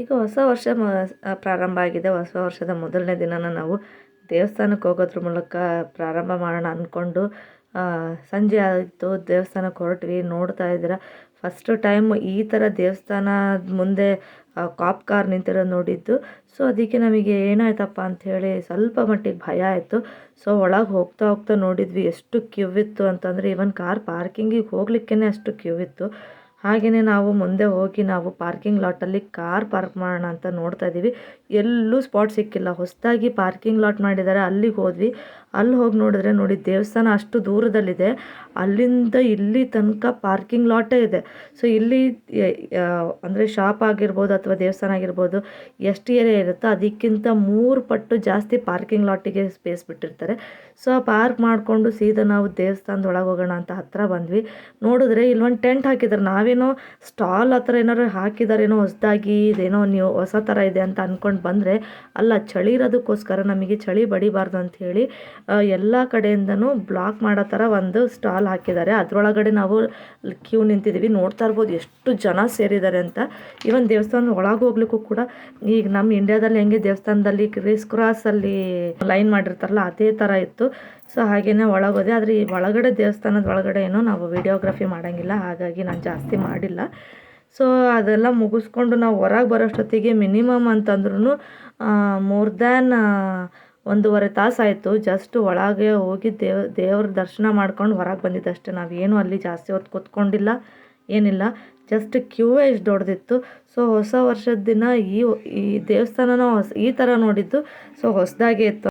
ಈಗ ಹೊಸ ವರ್ಷ ಪ್ರಾರಂಭ ಆಗಿದೆ. ಹೊಸ ವರ್ಷದ ಮೊದಲನೇ ದಿನನ ನಾವು ದೇವಸ್ಥಾನಕ್ಕೆ ಹೋಗೋದ್ರ ಮೂಲಕ ಪ್ರಾರಂಭ ಮಾಡೋಣ ಅಂದ್ಕೊಂಡು ಸಂಜೆ ಆಯಿತು. ದೇವಸ್ಥಾನಕ್ಕೆ ಹೊರಟ್ವಿ. ನೋಡ್ತಾ ಇದ್ದೀರ? ಫಸ್ಟ್ ಟೈಮ್ ಈ ಥರ ದೇವಸ್ಥಾನದ ಮುಂದೆ ಕಾಪ್ ಕಾರ್ ನಿಂತಿರೋದು ನೋಡಿದ್ದು. ಸೊ ಅದಕ್ಕೆ ನಮಗೆ ಏನಾಯ್ತಪ್ಪ ಅಂಥೇಳಿ ಸ್ವಲ್ಪ ಮಟ್ಟಿಗೆ ಭಯ ಆಯಿತು. ಸೊ ಒಳಗೆ ಹೋಗ್ತಾ ಹೋಗ್ತಾ ನೋಡಿದ್ವಿ. ಎಷ್ಟು ಕ್ಯೂ ಇತ್ತು ಅಂತಂದರೆ ಇವನ್ ಕಾರ್ ಪಾರ್ಕಿಂಗಿಗೆ ಹೋಗ್ಲಿಕ್ಕೇ ಅಷ್ಟು ಕ್ಯೂ ಇತ್ತು. ಹಾಗೆಯೇ ನಾವು ಮುಂದೆ ಹೋಗಿ ನಾವು ಪಾರ್ಕಿಂಗ್ ಲಾಟಲ್ಲಿ ಕಾರ್ ಪಾರ್ಕ್ ಮಾಡೋಣ ಅಂತ ನೋಡ್ತಾ ಇದ್ದೀವಿ. ಎಲ್ಲೂ ಸ್ಪಾಟ್ ಸಿಕ್ಕಿಲ್ಲ. ಹೊಸದಾಗಿ ಪಾರ್ಕಿಂಗ್ ಲಾಟ್ ಮಾಡಿದ್ದಾರೆ. ಅಲ್ಲಿಗೆ ಹೋದ್ವಿ. ಅಲ್ಲಿ ಹೋಗಿ ನೋಡಿದ್ರೆ ನೋಡಿ ದೇವಸ್ಥಾನ ಅಷ್ಟು ದೂರದಲ್ಲಿದೆ. ಅಲ್ಲಿಂದ ಇಲ್ಲಿ ತನಕ ಪಾರ್ಕಿಂಗ್ ಲಾಟೇ ಇದೆ. ಸೊ ಇಲ್ಲಿ ಅಂದರೆ ಶಾಪ್ ಆಗಿರ್ಬೋದು ಅಥವಾ ದೇವಸ್ಥಾನ ಆಗಿರ್ಬೋದು ಎಷ್ಟು ಏರಿಯಾ ಇರುತ್ತೋ ಅದಕ್ಕಿಂತ ಮೂರು ಪಟ್ಟು ಜಾಸ್ತಿ ಪಾರ್ಕಿಂಗ್ ಲಾಟಿಗೆ ಸ್ಪೇಸ್ ಬಿಟ್ಟಿರ್ತಾರೆ. ಸೊ ಪಾರ್ಕ್ ಮಾಡಿಕೊಂಡು ಸೀದಾ ನಾವು ದೇವಸ್ಥಾನದೊಳಗೆ ಹೋಗೋಣ ಅಂತ ಹತ್ತಿರ ಬಂದ್ವಿ. ನೋಡಿದ್ರೆ ಇಲ್ಲೊಂದು ಟೆಂಟ್ ಹಾಕಿದ್ದಾರೆ ನಾವೇನೋ ಸ್ಟಾಲ್ ಹತ್ರ ಏನಾದ್ರು ಹಾಕಿದಾರೇನೋ ಹೊಸದಾಗಿ, ಇದೇನೋ ನೀವು ಹೊಸ ಥರ ಇದೆ ಅಂತ ಅಂದ್ಕೊಂಡು ಬಂದರೆ ಅಲ್ಲ, ಚಳಿ ಇರೋದಕ್ಕೋಸ್ಕರ ನಮಗೆ ಚಳಿ ಬಡಿಬಾರ್ದು ಅಂತ ಹೇಳಿ ಎಲ್ಲ ಕಡೆಯಿಂದನೂ ಬ್ಲಾಕ್ ಮಾಡೋ ಥರ ಒಂದು ಸ್ಟಾಲ್ ಹಾಕಿದ್ದಾರೆ. ಅದರೊಳಗಡೆ ನಾವು ಕ್ಯೂ ನಿಂತಿದ್ದೀವಿ. ನೋಡ್ತಾ ಇರ್ಬೋದು ಎಷ್ಟು ಜನ ಸೇರಿದ್ದಾರೆ ಅಂತ. ಈವನ್ ದೇವಸ್ಥಾನದ ಒಳಗೆ ಹೋಗ್ಲಿಕ್ಕೂ ಕೂಡ ಈಗ ನಮ್ಮ ಇಂಡಿಯಾದಲ್ಲಿ ಹೆಂಗೆ ದೇವಸ್ಥಾನದಲ್ಲಿ ಕ್ರಿಸ್ ಕ್ರಾಸಲ್ಲಿ ಲೈನ್ ಮಾಡಿರ್ತಾರಲ್ಲ, ಅದೇ ಥರ ಇತ್ತು. ಸೊ ಹಾಗೇನೆ ಒಳಗೋದೆ ಆದರೆ ಈ ಒಳಗಡೆ ದೇವಸ್ಥಾನದ ಒಳಗಡೆ ಏನೋ ನಾವು ವಿಡಿಯೋಗ್ರಫಿ ಮಾಡೋಂಗಿಲ್ಲ. ಹಾಗಾಗಿ ನಾನು ಜಾಸ್ತಿ ಮಾಡಿಲ್ಲ. ಸೊ ಅದೆಲ್ಲ ಮುಗಿಸ್ಕೊಂಡು ನಾವು ಹೊರಗೆ ಬರೋಷ್ಟೊತ್ತಿಗೆ ಮಿನಿಮಮ್ ಅಂತಂದ್ರೂ ಮೋರ್ ದ್ಯಾನ್ ಒಂದೂವರೆ ತಾಸಾಯಿತು ಜಸ್ಟ್ ಒಳಗೆ ಹೋಗಿ ದೇವ, ದೇವ್ರ ದರ್ಶನ ಮಾಡ್ಕೊಂಡು ಹೊರಗೆ ಬಂದಿದ್ದಷ್ಟೇ. ನಾವೇನು ಅಲ್ಲಿ ಜಾಸ್ತಿ ಹೊತ್ತು ಕೂತ್ಕೊಂಡಿಲ್ಲ, ಏನಿಲ್ಲ. ಜಸ್ಟ್ ಕ್ಯೂ ಎಷ್ಟು ದೊಡ್ಡದಿತ್ತು ಸೊ ಹೊಸ ವರ್ಷದ ದಿನ ಈ ಈ ದೇವಸ್ಥಾನನ ಹೊಸ, ಈ ಥರ ನೋಡಿದ್ದು. ಸೊ ಹೊಸದಾಗೇ ಇತ್ತು.